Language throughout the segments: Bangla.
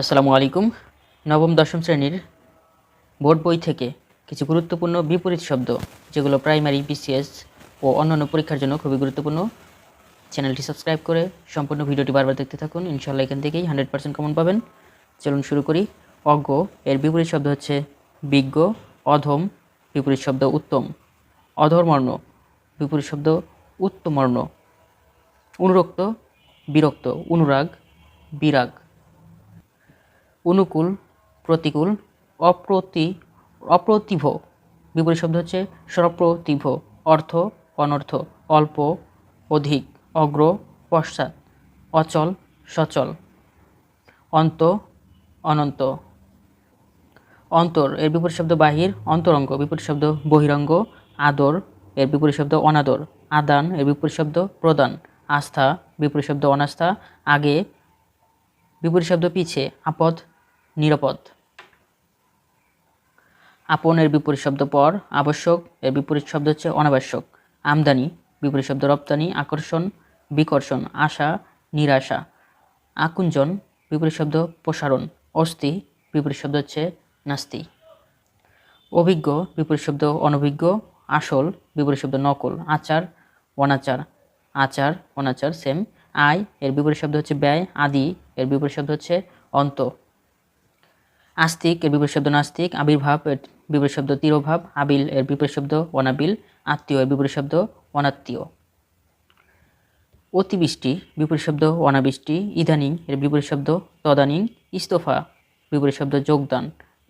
আসসালামু আলাইকুম। নবম, দশম শ্রেণির বোর্ড বই থেকে কিছু গুরুত্বপূর্ণ বিপরীত শব্দ, যেগুলো প্রাইমারি, বিসিএস ও অন্যান্য পরীক্ষার জন্য খুবই গুরুত্বপূর্ণ। চ্যানেলটি সাবস্ক্রাইব করে সম্পূর্ণ ভিডিওটি বারবার দেখতে থাকুন। ইনশাল্লাহ এখান থেকেই হান্ড্রেড পার্সেন্ট কমন পাবেন। চলুন শুরু করি। অজ্ঞ, এর বিপরীত শব্দ হচ্ছে বিজ্ঞ, অধম, বিপরীত শব্দ উত্তম। অধর্মর্ণ, বিপরীত শব্দ উত্তমর্ণ। অনুরক্ত, বিরক্ত, অনুরাগ, বিরাগ। অনুকূল, প্রতিকূল, অপ্রতি, অপ্রতিভ। বিপরীত শব্দ হচ্ছে সপ্রতিভ অর্থ, অনর্থ, অল্প, অধিক, অগ্র, পশ্চাৎ, অচল, সচল। অন্ত, অনন্ত। অন্তর, এর বিপরীত শব্দ বাহির, অন্তরঙ্গ। বিপরীত শব্দ বহিরঙ্গ, আদর, এর বিপরীত শব্দ অনাদর। আদান, এর বিপরীত শব্দ প্রদান। আস্থা, বিপরীত শব্দ অনাস্থা। আগে, বিপরীত শব্দ পিছে, আপদ নিরাপদ। আপনের বিপরীত শব্দ পর আবশ্যক, এর বিপরীত শব্দ হচ্ছে অনাবশ্যক। আমদানি, বিপরীত শব্দ রপ্তানি, আকর্ষণ, বিকর্ষণ, আশা, নিরাশা। আকুঞ্জন, বিপরীত শব্দ প্রসারণ। অস্থি, বিপরীত শব্দ হচ্ছে নাস্তি। অভিজ্ঞ, বিপরীত শব্দ অনভিজ্ঞ। আসল, বিপরীত শব্দ নকল। আচার, অনাচার। আচার, অনাচার সেম আয়, এর বিপরীত শব্দ হচ্ছে ব্যয়। আদি, এর বিপরীত শব্দ হচ্ছে অন্ত। আস্তিক এর বিপরীত শব্দ নাস্তিক আবির্ভাব এর বিপরীত শব্দ তিরোভাব, আবিল এর বিপরীত শব্দ অনাবিল, আত্মীয় এর বিপরীত শব্দ অনাত্মীয়। অতিবৃষ্টি, বিপরীত শব্দ অনাবৃষ্টি, ইদানিং এর বিপরীত শব্দ তদানিং, ইস্তফা, বিপরীত শব্দ যোগদান,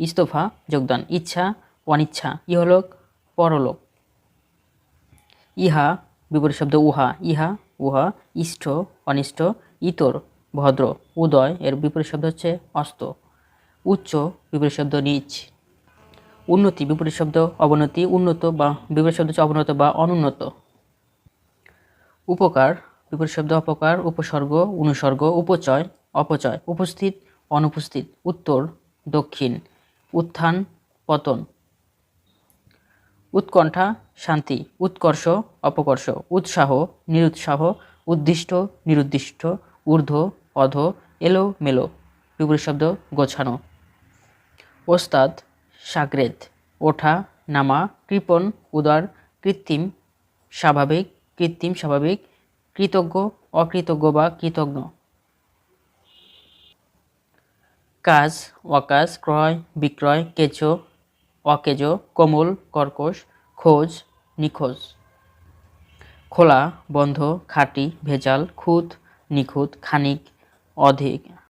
ইস্তফা, যোগদান, ইচ্ছা, অনিচ্ছা, ইহলোক, পরলোক। ইহা, বিপরীত শব্দ উহা, ইহা, উহা ইষ্ট অনিষ্ট, ইতর, ভদ্র, উদয় এর বিপরীত শব্দ হচ্ছে অস্ত। উচ্চ বিপরীত শব্দ নিচ। উন্নতি, বিপরীত শব্দ অবনতি, উন্নত বা বিপরীত শব্দ হচ্ছে অবনত বা অনুন্নত। উপকার, বিপরীত শব্দ অপকার, উপসর্গ, অনুসর্গ, উপচয়, অপচয়, উপস্থিত, অনুপস্থিত, উত্তর, দক্ষিণ, উত্থান, পতন। উৎকণ্ঠা, শান্তি, উৎকর্ষ, অপকর্ষ, উৎসাহ, নিরুৎসাহ, উদ্দিষ্ট, নিরুদ্দিষ্ট, ঊর্ধ্ব, অধ এলো মেলো বিপরীত শব্দ গোছানো। ওস্তাদ, সাগরেদ, ওঠা, নামা, কৃপণ, উদার, কৃত্রিম, স্বাভাবিক কৃত্রিম, স্বাভাবিক, কৃতজ্ঞ, অকৃতজ্ঞ বা কৃতজ্ঞ কাজ, অকাজ, ক্রয়, বিক্রয়, কেঁচো, অকেজো, কোমল, কর্কশ, খোঁজ, নিখোঁজ। খোলা, বন্ধ, খাঁটি, ভেজাল, খুঁত, নিখুঁত, খানিক, অধিক।